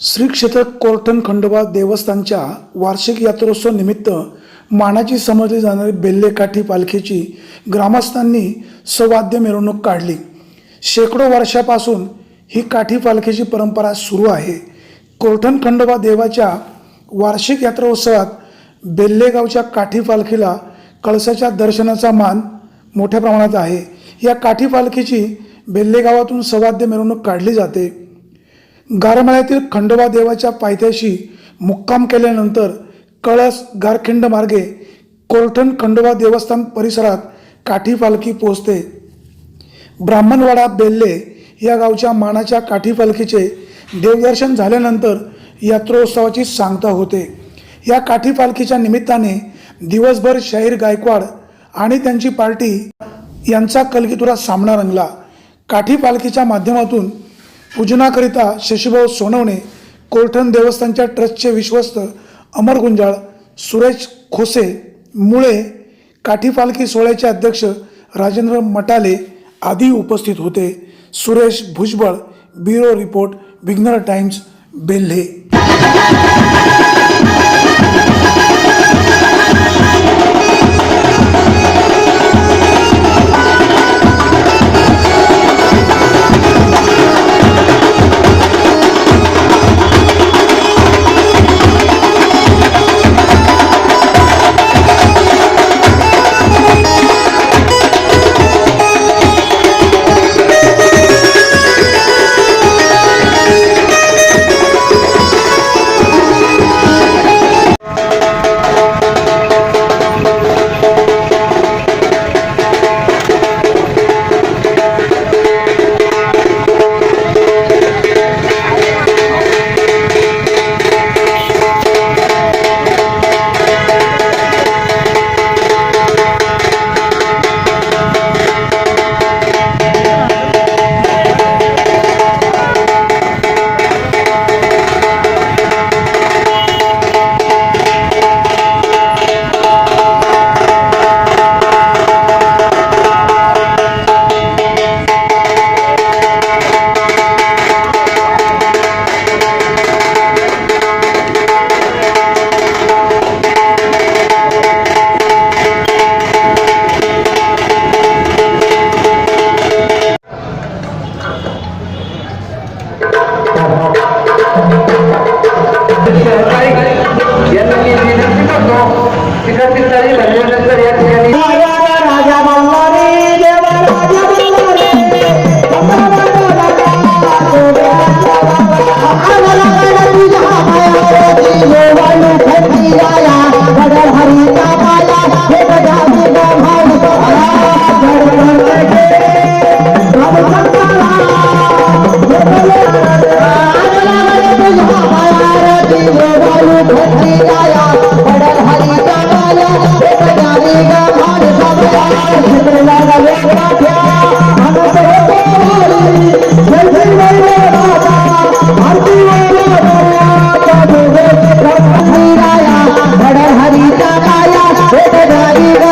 श्री क्षेत्र कोर्टन खंडोबा देवस्थानच्या वार्षिक यात्रोत्सव निमित्त मानाची समजली जाणारी बेल्लेकाठी पालखीची ग्रामस्थांनी सवाद्य मिरवणूक काढली. शेकडो वर्षापासून ही काठी पालखीची परंपरा सुरू आहे. कोर्टन खंडोबा देवाच्या वार्षिक यात्रोत्सवात बेल्लेगावच्या काठी पालखीला कळसाच्या दर्शनाचा मान मोठ्या प्रमाणात आहे. या काठी पालखीची बेल्लेगावातून सवाद्य मिरवणूक काढली जाते. गारमाळ्यातील खंडोबा देवाच्या पायथ्याशी मुक्काम केल्यानंतर कळस गारखिंड मार्गे कोलठण खंडोबा देवस्थान परिसरात काठी पालखी पोहोचते. ब्राह्मणवाडा बेल्ले या गावच्या मानाच्या काठी पालखीचे देवदर्शन झाल्यानंतर यात्रोत्सवाची सांगता होते. या काठी पालखीच्या निमित्ताने दिवसभर शाहीर गायकवाड आणि त्यांची पार्टी यांचा कलगीतुरा सामना रंगला. काठी पालखीच्या माध्यमातून पूजनाकरिता शशीभाऊ सोनवणे कोलठण देवस्थानच्या ट्रस्टचे विश्वस्त अमर गुंजाळ सुरेश खोसे मुळे काठी पालखी सोहळ्याचे अध्यक्ष राजेंद्र मटाले आदी उपस्थित होते. Suresh Bhujbal bureau report Vighnahar Times Belhe. ハハハハ!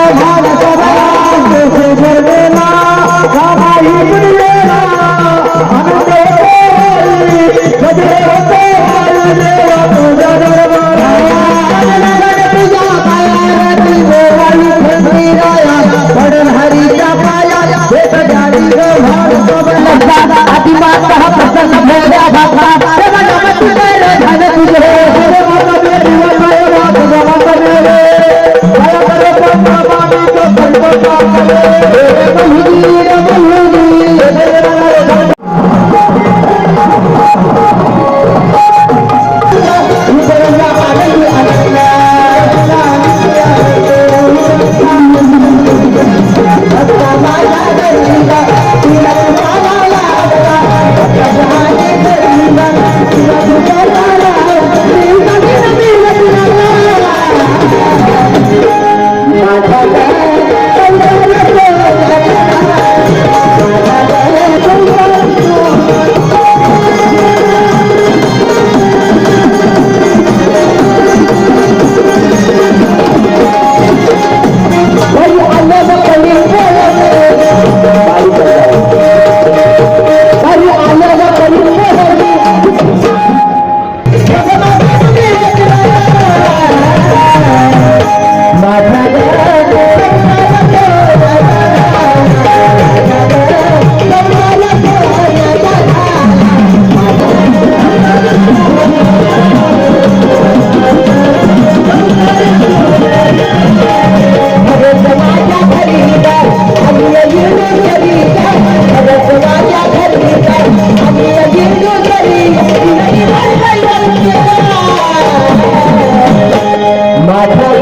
Hare my part.